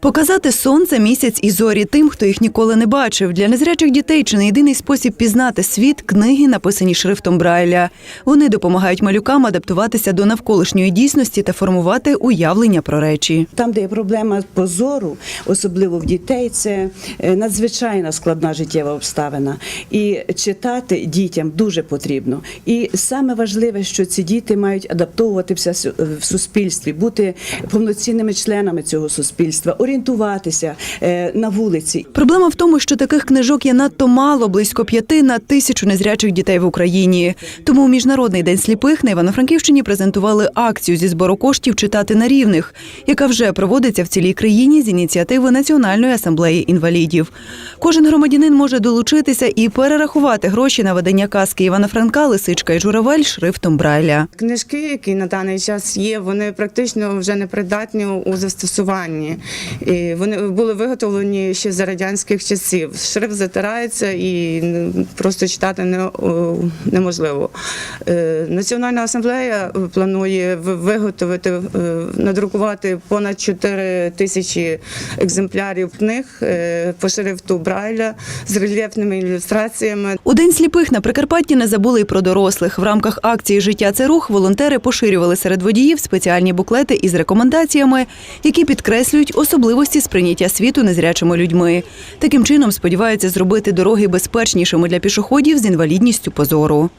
Показати сонце, місяць і зорі тим, хто їх ніколи не бачив. Для незрячих дітей чи не єдиний спосіб пізнати світ книги, написані шрифтом Брайля. Вони допомагають малюкам адаптуватися до навколишньої дійсності та формувати уявлення про речі. Там, де є проблема позору, особливо в дітей, це е, надзвичайно складна життєва обставина. І читати дітям дуже потрібно. І саме важливе, що ці діти мають адаптовуватися в суспільстві, бути повноцінними членами цього суспільства, орієнтуватися е, на вулиці. Проблема в тому, що таких книжок є надто мало, близько п'яти на тисячу незрячих дітей в Україні. Тому у міжнародний день сліпих на Івано-Франківщині презентували акцію зі збору коштів читати на рівних, яка вже проводиться в цілій країні з ініціативи Національної асамблеї інвалідів. Кожен громадянин може долучитися і перерахувати гроші на ведення казки Івана Франка, Лисичка і Журавель шрифтом Брайля. Книжки, які на даний час є, вони практично вже не придатні у застосуванні. І вони були виготовлені ще за радянських часів. Шрифт затирається і просто читати не, неможливо. Е, Національна асамблея планує виготовити, е, надрукувати понад 4 тисячі екземплярів книг е, по шрифту Брайля з рельєфними ілюстраціями. У День сліпих на Прикарпатті не забули й про дорослих. В рамках акції Життя це рух волонтери поширювали серед водіїв спеціальні буклети із рекомендаціями, які підкреслюють особливості сприйняття світу незрячими людьми. Таким чином сподіваються зробити дороги безпечнішими для пішоходів з інвалідністю позору.